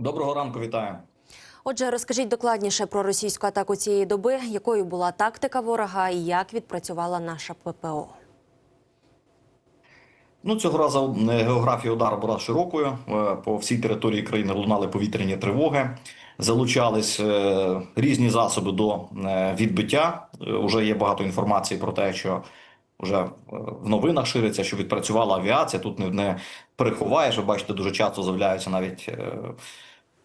Доброго ранку, вітаю. Отже, розкажіть докладніше про російську атаку цієї доби, якою була тактика ворога і як відпрацювала наша ППО. Ну, цього разу е, географія удару була широкою. Е, По всій території країни лунали повітряні тривоги, залучались е, різні засоби до відбиття. Уже є багато інформації про те, що вже в новинах шириться, що відпрацювала авіація. Тут не, переховаєш. Ви бачите, дуже часто з'являються навіть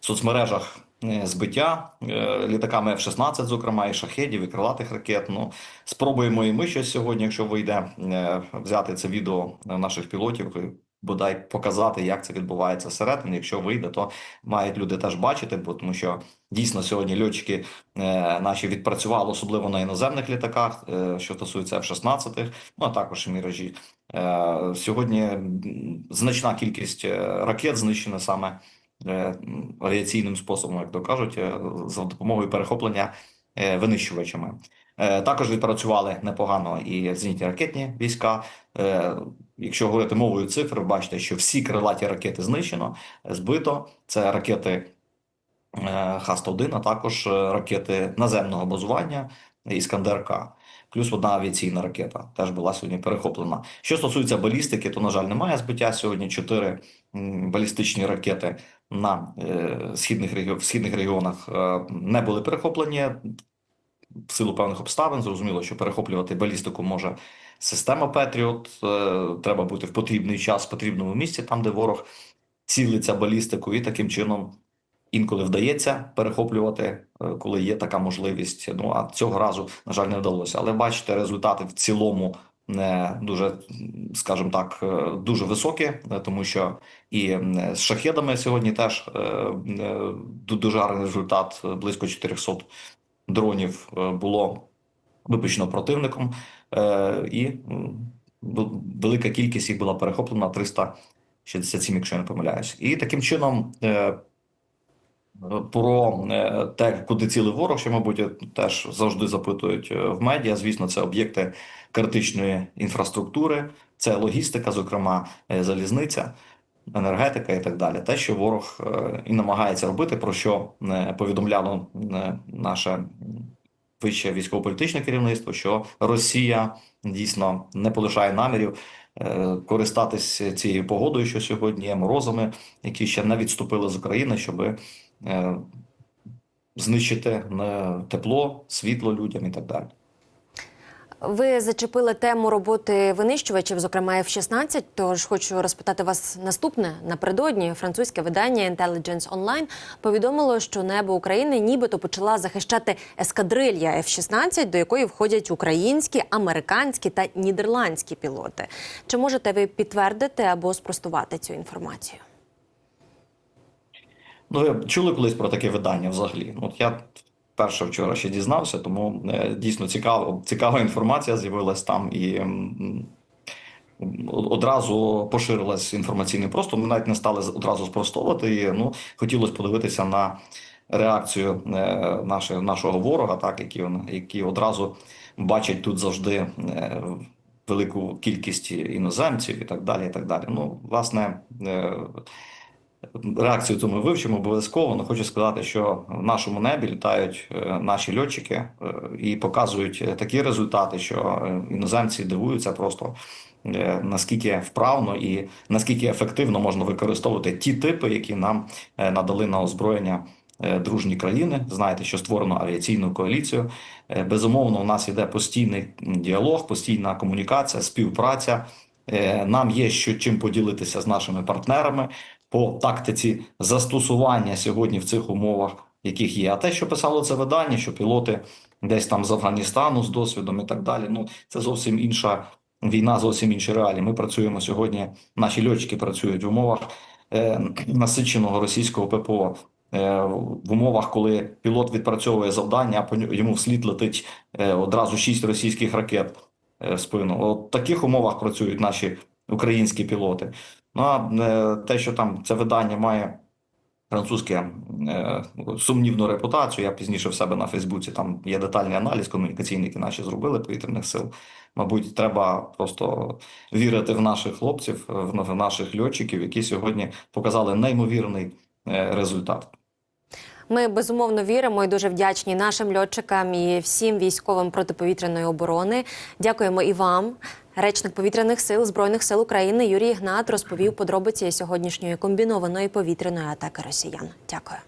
соцмережах е, збиття е, літаками F-16, зокрема, і шахедів, і крилатих ракет. Ну, спробуємо і ми щось сьогодні, якщо вийде, е, взяти це відео наших пілотів. Бодай показати, як це відбувається всередині. Якщо вийде, то мають люди теж бачити, бо тому що дійсно сьогодні льотчики наші відпрацювали, особливо на іноземних літаках, що стосується F-16, ну а також і міражі. Сьогодні значна кількість ракет знищена саме авіаційним способом, як то кажуть, е, за допомогою перехоплення е, винищувачами. Е, Також відпрацювали непогано і зенітні ракетні війська. Е, Якщо говорити мовою цифр, бачите, що всі крилаті ракети знищено, е, збито. Це ракети е, Х-101, а також е, ракети наземного базування Іскандер-К. Плюс одна авіаційна ракета теж була сьогодні перехоплена. Що стосується балістики, то на жаль немає збиття сьогодні. Чотири балістичні ракети на е, східних в східних регіонах е, не були перехоплені в силу певних обставин. Зрозуміло, що перехоплювати балістику може система Петріот. Е, треба бути в потрібний час, в потрібному місці, там де ворог цілиться балістику, і таким чином інколи вдається перехоплювати, коли є така можливість. Ну а цього разу, на жаль, не вдалося. Але бачите, результати в цілому не дуже, скажімо так, е, дуже високі, е, тому що і з шахедами сьогодні теж е, е, ду- дуже гарний результат. е, Близько 400 дронів е, було випущено противником, е, і велика кількість їх була перехоплена 367, якщо я не помиляюсь. І таким чином. Про е, те, куди цілий ворог, що, мабуть, теж завжди запитують е, в медіа. Звісно, це об'єкти критичної інфраструктури, це логістика, зокрема е, залізниця, енергетика і так далі. Те, що ворог і намагається робити, про що повідомляло наше вище військово-політичне керівництво, що Росія дійсно не полишає намірів користатись цією погодою, що сьогодні є морозами, які ще не відступили з України, щоби е, знищити е, тепло, світло людям і так далі. Ви зачепили тему роботи винищувачів, зокрема F-16, Тож хочу розпитати вас наступне. Напередодні французьке видання Intelligence Online повідомило, що небо України нібито почала захищати ескадрилья F-16, до якої входять українські, американські та нідерландські пілоти. Чи можете ви підтвердити або спростувати цю інформацію? Ну, чули колись про таке видання взагалі? Ну, От я перше вчора ще дізнався, тому е, дійсно цікаво, цікава інформація з'явилась там і одразу поширилась інформаційний простор. Ми навіть не стали одразу спростовувати її. Ну, хотілося подивитися на реакцію е, нашого, нашого ворога, так, які, які одразу бачать тут завжди е, велику кількість іноземців і так далі. І так далі. Ну, власне. Реакцію цю ми вивчимо обов'язково. але хочу сказати, що в нашому небі літають е, наші льотчики е, і показують е, такі результати, що іноземці дивуються просто наскільки вправно і наскільки ефективно можна використовувати ті типи, які нам надали на озброєння дружні країни. Знаєте, що створено авіаційну коаліцію. Безумовно, у нас іде постійний діалог, постійна комунікація, співпраця. Нам є що чим поділитися з нашими партнерами по тактиці застосування сьогодні в цих умовах, яких є. А те, що писало це видання, що пілоти десь там з Афганістану з досвідом і так далі. Ну це зовсім інша війна, зовсім інші реалії. Ми працюємо сьогодні. Наші льотчики працюють в умовах е, насиченого російського ППО. е, В умовах, коли пілот відпрацьовує завдання, а йому вслід летить е, одразу шість російських ракет е, в спину. От в таких умовах працюють наші українські пілоти. Ну а е, те, що там це видання має французьке е, сумнівну репутацію, я пізніше в себе на Фейсбуці там є детальний аналіз комунікаційний, який наші зробили повітряних сил. Мабуть, треба просто вірити в наших хлопців, в в наших льотчиків, які сьогодні показали неймовірний е, результат. Ми безумовно віримо і дуже вдячні нашим льотчикам і всім військовим протиповітряної оборони. Дякуємо і вам. Речник повітряних сил збройних сил України Юрій Ігнат розповів подробиці сьогоднішньої комбінованої повітряної атаки росіян. Дякую.